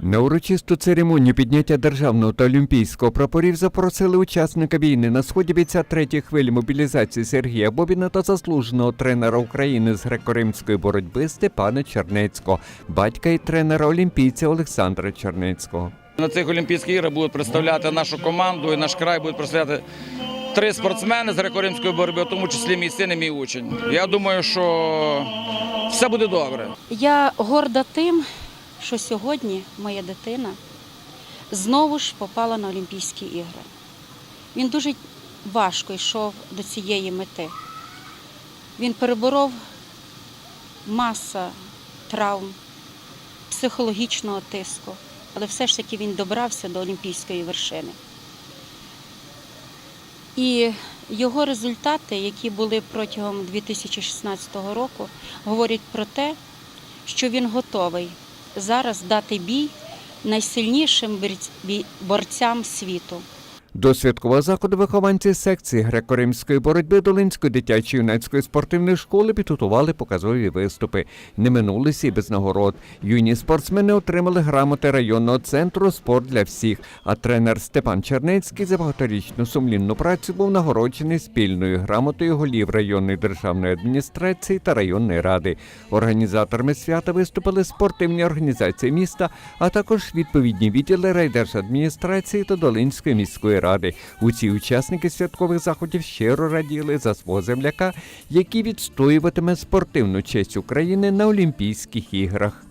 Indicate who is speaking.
Speaker 1: На урочисту церемонію підняття державного та олімпійського прапорів запросили учасника війни на сході бійця третьої хвилі мобілізації Сергія Бобіна та заслуженого тренера України з греко-римської боротьби Степана Чернецького, батька і тренера олімпійця Олександра Чернецького.
Speaker 2: На цих Олімпійських іграх будуть представляти нашу команду і наш край будуть представляти три спортсмени з греко-римської боротьби, в тому числі мій син і мій учень. Я думаю, що все буде добре.
Speaker 3: Я горда тим, що сьогодні моя дитина знову ж попала на Олімпійські ігри. Він дуже важко йшов до цієї мети. Він переборов маса травм, психологічного тиску, але все ж таки він добрався до олімпійської вершини. І його результати, які були протягом 2016 року, говорять про те, що він готовий зараз дати бій найсильнішим борцям світу.
Speaker 1: До святкового заходу вихованці секції греко-римської боротьби Долинської дитячої юнацької спортивної школи підготували показові виступи. Не минулися і без нагород. Юні спортсмени отримали грамоти районного центру Спорт для всіх. А тренер Степан Чернецький за багаторічну сумлінну працю був нагороджений спільною грамотою голів районної державної адміністрації та районної ради. Організаторами свята виступили спортивні організації міста, а також відповідні відділи райдержадміністрації та Долинської міської ради. Усі учасники святкових заходів щиро раділи за свого земляка, який відстоюватиме спортивну честь України на Олімпійських іграх.